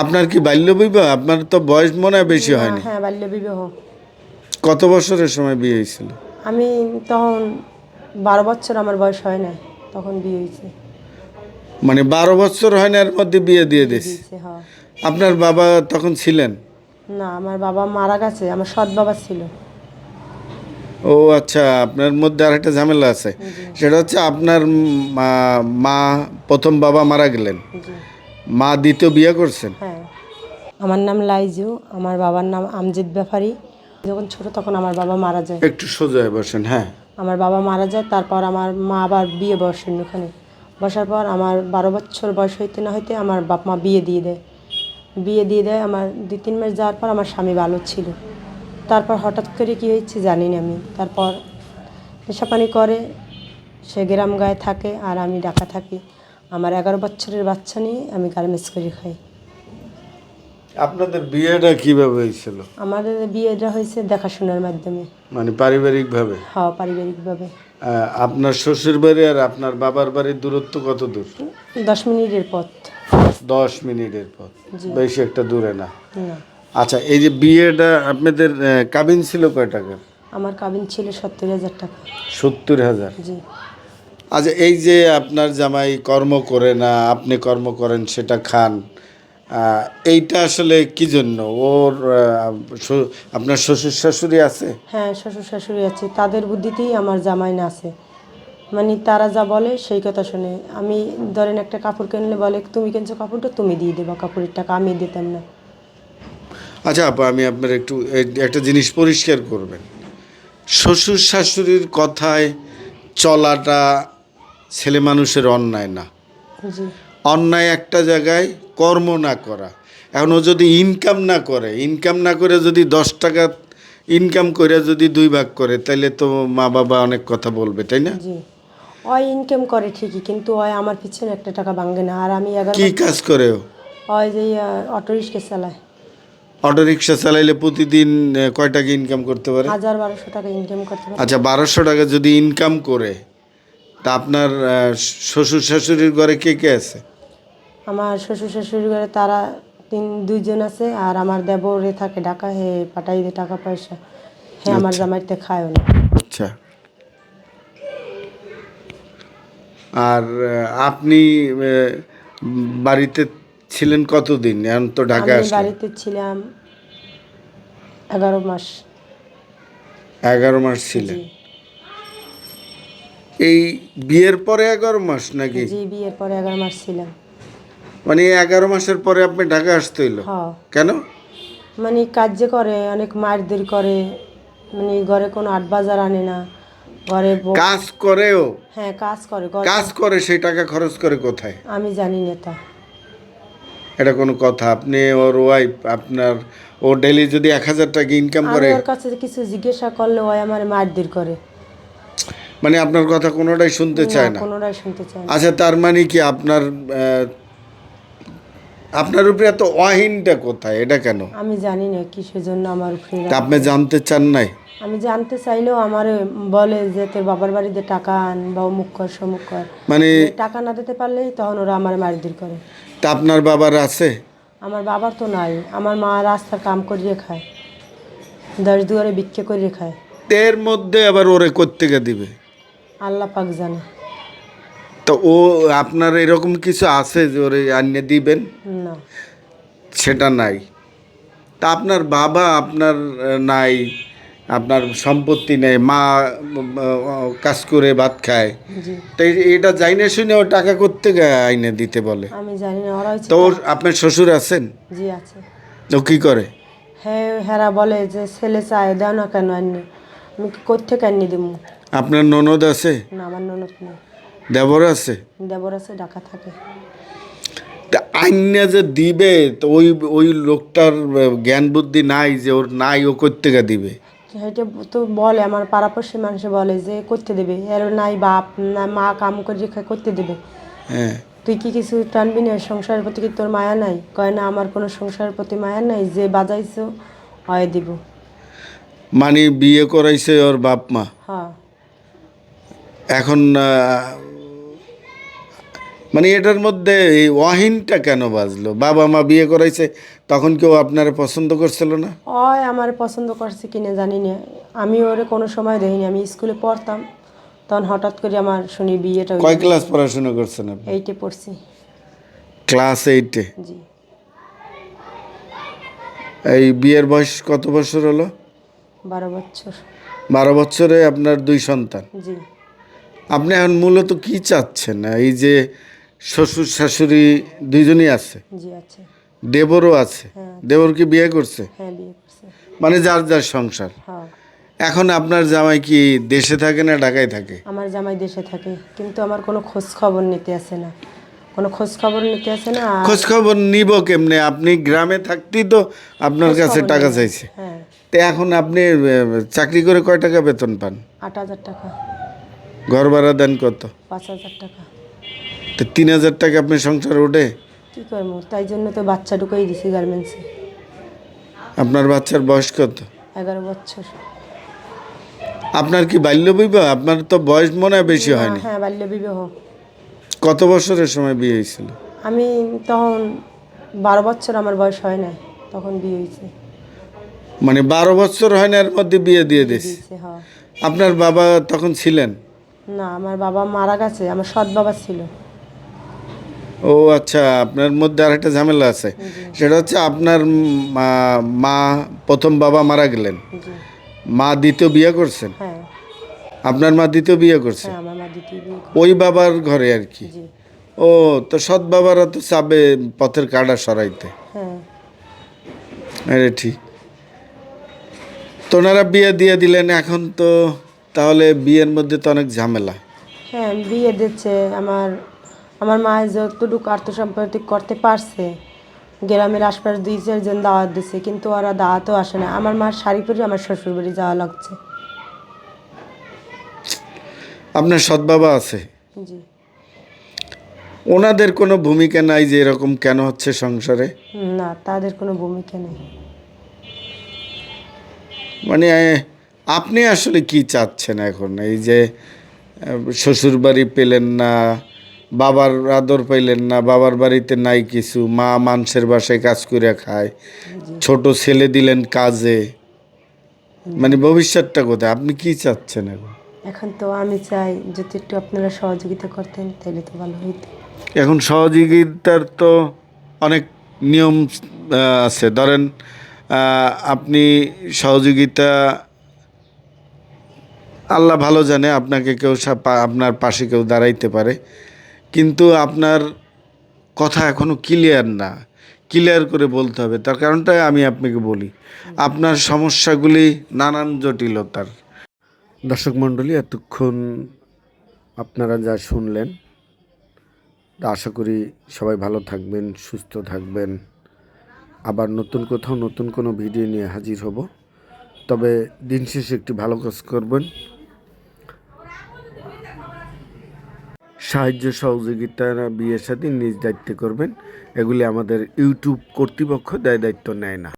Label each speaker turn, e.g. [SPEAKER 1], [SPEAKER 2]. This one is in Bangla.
[SPEAKER 1] আপনার কি বাল্য বিবাহ আপনার তো বয়স মনে হয় বেশি হয়নি।
[SPEAKER 2] হ্যাঁ বাল্য বিবাহ
[SPEAKER 1] কত বছরের সময় বিয়ে হয়েছিল?
[SPEAKER 2] আমি তখন বারো বছর আমার বয়স হয় না তখন বিয়ে হয়েছে।
[SPEAKER 1] মানে বারো বছর হয় না এর মধ্যে বিয়ে দিয়ে
[SPEAKER 2] দিয়েছে। হ্যাঁ।
[SPEAKER 1] আপনার বাবা তখন ছিলেন?
[SPEAKER 2] না আমার বাবা মারা গেছে আমার সৎ বাবা ছিল।
[SPEAKER 1] ও আচ্ছা আপনার মধ্যে আর একটা ঝামেলা আছে। সেটা হচ্ছে আপনার মা মা প্রথম বাবা মারা গেলেন। মা দ্বিতীয় বিয়ে করছেন।
[SPEAKER 2] হ্যাঁ। আমার নাম লাইজু আমার বাবার নাম আমজিদ ব্যাপারী যখন ছোট তখন আমার বাবা মারা যায়।
[SPEAKER 1] একটু সোজা বসেন হ্যাঁ।
[SPEAKER 2] আমার বাবা মারা যায় তারপর আমার মা আবার বিয়ে বসেন ওখানে। বসার পর আমার বারো বছর বয়স হইতে না হইতে আমার বাপ মা বিয়ে দিয়ে দেয়। বিয়ে দিয়ে দেয় আমার দুই তিন মাস যাওয়ার পর আমার স্বামী ভালো ছিল। তারপর হঠাৎ করে কী হয়েছে জানি না আমি। তারপর নেশাপানি করে সে গ্রাম গায়ে থাকে আর আমি ঢাকা থাকি। আমার এগারো বছরের বাচ্চা নিয়ে আমি গার্মেন্টস করে খাই।
[SPEAKER 1] আপনাদের বিয়েটা কীভাবে হয়েছিল?
[SPEAKER 2] আমাদের বিয়েটা হয়েছে দেখাশোনার মাধ্যমে।
[SPEAKER 1] মানে পারিবারিকভাবে?
[SPEAKER 2] হওয়া পারিবারিকভাবে।
[SPEAKER 1] আহ, আপনার শ্বশুর বাড়ি আর আপনার বাবার বাড়ির দূরত্ব কত দূর?
[SPEAKER 2] দশ মিনিটের পথ।
[SPEAKER 1] দশ মিনিটের পথ। বেশি একটা দূরে না।
[SPEAKER 2] না।
[SPEAKER 1] আচ্ছা এই যে বিয়েটা আপনাদের আহ, কাবিন ছিল কয় টাকার
[SPEAKER 2] আমার কাবিন ছিল সত্তর হাজার টাকা।
[SPEAKER 1] সত্তর হাজার?
[SPEAKER 2] জি।
[SPEAKER 1] আচ্ছা এই যে আপনার জামাই কর্ম করে না আপনি কর্ম করেন সেটা খান। এইটা আসলে কি জন্য? ওর আপনার শ্বশুর শাশুড়ি আছে?
[SPEAKER 2] হ্যাঁ শ্বশুর শাশুড়ি আছে। তাদের বুদ্ধিতেই আমার জামাই না আছে। মানে তারা যা বলে সেই কথা শুনে। আমি ধরেন একটা কাপড় কিনলে বলে তুমি কিনছো কাপড়টা তুমি দিয়ে দেবা কাপড়ের টাকা আমি দিতাম না।
[SPEAKER 1] আচ্ছা আপা আমি আপনার একটু একটা জিনিস পরিষ্কার করবেন। শ্বশুর শাশুড়ির কথায় চলাটা ছেলে মানুষের অন্যায় না। অন্যায় একটা জায়গায় কর্ম না করা। এখন ও যদি ইনকাম না করে ইনকাম না করে যদি দশ টাকা ইনকাম করে যদি দুই ভাগ করে তাহলে তো মা বাবা অনেক কথা বলবে তাই না?
[SPEAKER 2] ওই ইনকাম করে ঠিকই কিন্তু ওই আমার পিছনে একটা টাকা ভাঙে না। আর আমি
[SPEAKER 1] কি কাজ করে
[SPEAKER 2] ওই যে অটো রিক্সা চালায়।
[SPEAKER 1] অটো রিক্সা চালাইলে প্রতিদিন কয় টাকা ইনকাম করতে পারে?
[SPEAKER 2] হাজার বারোশো টাকা ইনকাম করতে পারে।
[SPEAKER 1] আচ্ছা বারোশো টাকা যদি ইনকাম করে তা আপনার শ্বশুর শাশুড়ির ঘরে কে কে আছে?
[SPEAKER 2] আমার শ্বশুর শাশুড়ি ঘরে তারা তিন দুইজন আছে আর আমার দেবরে থাকে ঢাকা হে পাঠাই দিয়ে টাকা পয়সা। হ্যাঁ আমার জামাইতে খায়ও না।
[SPEAKER 1] আচ্ছা। আর আপনি বাড়িতে ছিলেন কতদিন? এখন তো ঢাকা
[SPEAKER 2] আমি বাড়িতে ছিলাম এগারো মাস।
[SPEAKER 1] এগারো মাস ছিলেন। এই বিয়ের পরে এগারো মাস নাকি?
[SPEAKER 2] জি বিয়ের পরে এগারো মাস ছিলাম।
[SPEAKER 1] মানে এগারো মাসের পরে আপনি ঢাকা আসতে হইল।
[SPEAKER 2] হ
[SPEAKER 1] কেন?
[SPEAKER 2] মানে কাজ যে করে অনেক মারধর করে মানে ঘরে কোনো আট বাজার আনে না ঘরে বউ-
[SPEAKER 1] কাজ করেও?
[SPEAKER 2] হ্যাঁ কাজ করে ঘরে
[SPEAKER 1] কাজ করে সেই টাকা খরচ করে কোথায়?
[SPEAKER 2] আমি জানি না তা
[SPEAKER 1] এটা কোনো কথা আপনি ওর ওয়াইফ আপনার ও ডেলি যদি এক হাজার টাকা ইনকাম
[SPEAKER 2] আমি
[SPEAKER 1] করে
[SPEAKER 2] ওর কাছে কিছু জিজ্ঞাসা করলে ওই আমার মারধর করে।
[SPEAKER 1] মানে আপনার কথা কোনোটাই শুনতে চায় না।
[SPEAKER 2] কোনোটাই শুনতে চায় না।
[SPEAKER 1] আচ্ছা তার মানে কি আপনার আহ, আপনার উপরে এত অহিনটা কোথায়? এটা কেন?
[SPEAKER 2] আমি জানি না কিসের জন্য আমার উপরে
[SPEAKER 1] তা আপনি জানতে চান নাই?
[SPEAKER 2] আমি জানতে চাইলেও আমার বলে যে তোর বাবার বাড়িতে টাকা আন বা অমুক কর সমুক কর।
[SPEAKER 1] মানে
[SPEAKER 2] টাকা না দিতে পারলেই তখন ওরা আমার মারধর করে।
[SPEAKER 1] তা আপনার বাবার আছে?
[SPEAKER 2] আমার বাবার তো নাই। আমার মা রাস্তার কাম করিয়ে খায়। দশ দুয়ারে বিক্রি করিয়ে খায়।
[SPEAKER 1] এর মধ্যে আবার ওরে কোত্থেকে দিবে?
[SPEAKER 2] আল্লাহ পাক জানে।
[SPEAKER 1] তো ও আপনার এরকম কিছু আছে যে ওরে আনিয়ে দিবেন?
[SPEAKER 2] না।
[SPEAKER 1] সেটা নাই। তা আপনার বাবা আপনার নাই আপনার সম্পত্তি নেই মা কাজ করে ভাত খায়। তাই এটা যাই না শুনে ও টাকা করতে আইনে দিতে বলে?
[SPEAKER 2] আমি জানি না ওরা
[SPEAKER 1] তো আপনার শ্বশুর আছেন?
[SPEAKER 2] জি আছে।
[SPEAKER 1] ও কি করে?
[SPEAKER 2] হ্যাঁ হেরা বলে যে ছেলে চায় দাও না কেন আননি? আমি কোথেকে আনি দেবো
[SPEAKER 1] আপনার ননদ আছে?
[SPEAKER 2] না আমার ননদ নেই।
[SPEAKER 1] দেবর আছে?
[SPEAKER 2] দেবর আছে ঢাকা থাকে।
[SPEAKER 1] তা আইনে যে দিবে তো ওই ওই লোকটার জ্ঞান বুদ্ধি নাই যে ওর নাই ও কোথেকে দিবে?
[SPEAKER 2] সেটা তো বলে আমার পাড়াপড়শি মানুষ বলে যে করতে দেবে। এর নাই বাপ না মা কাম করে করতে দেবে।
[SPEAKER 1] হ্যাঁ।
[SPEAKER 2] তুই কি কিছু টানবি না? সংসারের প্রতি কি তোর মায়া নাই? কয় না আমার কোনো সংসারের প্রতি মায়া নাই যে বাজাইছো হয় দিব।
[SPEAKER 1] মানে বিয়ে করাইছে ওর বাপ মা?
[SPEAKER 2] হ্যাঁ।
[SPEAKER 1] এখন মানে এটার মধ্যে এই অহিনটা কেন বাজলো? বাবা মা বিয়ে করাইছে তখন কেউ আপনারা পছন্দ করছিল না?
[SPEAKER 2] ওই আমার পছন্দ করছে কিনা জানি না। আমি ওরে কোনো সময় দেখিনি আমি স্কুলে পড়তাম। তখন হঠাৎ করে আমার শুনি বিয়েটা।
[SPEAKER 1] কয় ক্লাস পড়াশোনা করছেন আপনি?
[SPEAKER 2] এইটে পড়ছি।
[SPEAKER 1] ক্লাস এইটে?
[SPEAKER 2] জি।
[SPEAKER 1] এই বিয়ের বয়স কত বছর হলো?
[SPEAKER 2] বারো বছর।
[SPEAKER 1] বারো বছরে আপনার দুই সন্তান।
[SPEAKER 2] জি।
[SPEAKER 1] আপনি এখন মূলত কি চাচ্ছেন? এই যে শ্বশুর শাশুড়ি দুইজনই আছে।
[SPEAKER 2] জি আছে।
[SPEAKER 1] দেবরও আছে।
[SPEAKER 2] হ্যাঁ।
[SPEAKER 1] দেবর কি বিয়ে করছে?
[SPEAKER 2] হ্যাঁ বিয়ে করছে।
[SPEAKER 1] মানে যার যার সংসার।
[SPEAKER 2] হ্যাঁ।
[SPEAKER 1] এখন আপনার জামাই কি দেশে থাকে না ঢাকায় থাকে?
[SPEAKER 2] আমার জামাই দেশে থাকে কিন্তু আমার কোনো খোঁজ খবর নিতে আসে না। কোনো খোঁজ খবর নিতে আসে না আর
[SPEAKER 1] খোঁজ খবর নিব কেমনে? আপনি গ্রামে থাকতেই তো আপনার কাছে টাকা চাইছে।
[SPEAKER 2] হ্যাঁ।
[SPEAKER 1] তো এখন আপনি আহ, চাকরি করে কয় টাকা বেতন পান?
[SPEAKER 2] আট হাজার টাকা।
[SPEAKER 1] ঘর ভাড়া দেন কত?
[SPEAKER 2] পাঁচ হাজার টাকা।
[SPEAKER 1] তো তিন হাজার টাকা আপনি সংসার ওঠে
[SPEAKER 2] কী করব? তাই জন্য তো বাচ্চা ঢুকেই দিছি গার্মেন্টসে
[SPEAKER 1] আপনার বাচ্চার বয়স কত?
[SPEAKER 2] এগারো বছর।
[SPEAKER 1] আপনার কি বাল্য বিবাহ আপনার তো বয়স মনে হয় বেশি হয়নি।
[SPEAKER 2] হ্যাঁ বাল্য বিবাহ
[SPEAKER 1] কত বছরের সময় বিয়ে হয়েছিল?
[SPEAKER 2] আমি তখন বারো বছর আমার বয়স হয় না তখন বিয়ে হয়েছে।
[SPEAKER 1] মানে বারো বছর হয় না এর মধ্যে বিয়ে দিয়ে
[SPEAKER 2] দিয়েছে হ্যাঁ।
[SPEAKER 1] আপনার বাবা তখন ছিলেন?
[SPEAKER 2] না আমার বাবা মারা গেছে আমার সৎ বাবা ছিল।
[SPEAKER 1] ও আচ্ছা আপনার মধ্যে আরেকটা ঝামেলা আছে। সেটা হচ্ছে আপনার মা প্রথম বাবা মারা গেলেন। মা দ্বিতীয় বিয়ে করছেন?
[SPEAKER 2] হ্যাঁ।
[SPEAKER 1] আপনার মা দ্বিতীয় বিয়ে করছে?
[SPEAKER 2] হ্যাঁ মা দ্বিতীয় বিয়ে করে-
[SPEAKER 1] ওই বাবার ঘরে আর কি? ও তো সৎ বাবারা তো চাবে পথের কাটা সরাইতে।
[SPEAKER 2] হ্যাঁ।
[SPEAKER 1] আরে ঠিক। তো ওনারা বিয়ে দিয়ে দিলেন এখন তো তাহলে বিয়ের মধ্যে তো অনেক ঝামেলা।
[SPEAKER 2] হ্যাঁ বিয়ে দিচ্ছে আমার আমার মা যতটুকু আত্মসম্পত্তি করতে পারছে গ্রামের আশপাশ দুই চারজন দাওয়াত দিচ্ছে কিন্তু ওরা দাওয়াতও আসে না। আমার মার শাড়ি পরে আমার শ্বশুর বাড়ি যাওয়া লাগছে।
[SPEAKER 1] আপনার সৎ বাবা আছে?
[SPEAKER 2] জি।
[SPEAKER 1] ওনাদের কোনো ভূমিকা নাই যে এরকম কেন হচ্ছে সংসারে?
[SPEAKER 2] না তাদের কোনো ভূমিকা নেই।
[SPEAKER 1] মানে আপনি আসলে কি চাচ্ছেন এখন? এই যে শ্বশুর বাড়ি পেলেন না বাবার আদর পাইলেন না বাবার বাড়িতে নাই কিছু মা মানুষের বাসায় কাজ করে খায় ছোট ছেলে দিলেন কাজে। মানে ভবিষ্যৎটা কোথায়? আপনি কি চাচ্ছেন এখন?
[SPEAKER 2] এখন তো আমি চাই যদি একটু আপনারা সহযোগিতা করতেন তাহলে তো ভালো হইতো।
[SPEAKER 1] এখন সহযোগিতার তো অনেক নিয়ম আছে। ধরেন আহ, আপনি সহযোগিতা আল্লাহ ভালো জানে আপনাকে কেউ আপনার পাশে কেউ দাঁড়াইতে পারে। কিন্তু আপনার কথা এখনও ক্লিয়ার না। ক্লিয়ার করে বলতে হবে। তার কারণটা আমি আপনাকে বলি। আপনার সমস্যাগুলি নানান জটিলতার। দর্শক মণ্ডলী, এতক্ষণ আপনারা যা শুনলেন, তা আশা করি সবাই ভালো থাকবেন, সুস্থ থাকবেন। আবার নতুন কোথাও নতুন কোনো ভিডিও নিয়ে হাজির হব। তবে দিন শেষে একটি ভালো কাজ করবেন। সাহায্য সহযোগিতারা বিয়ের সাথে নিজ দায়িত্বে করবেন। এগুলি আমাদের ইউটিউব কর্তৃপক্ষ দায় দায়িত্ব নেয় না।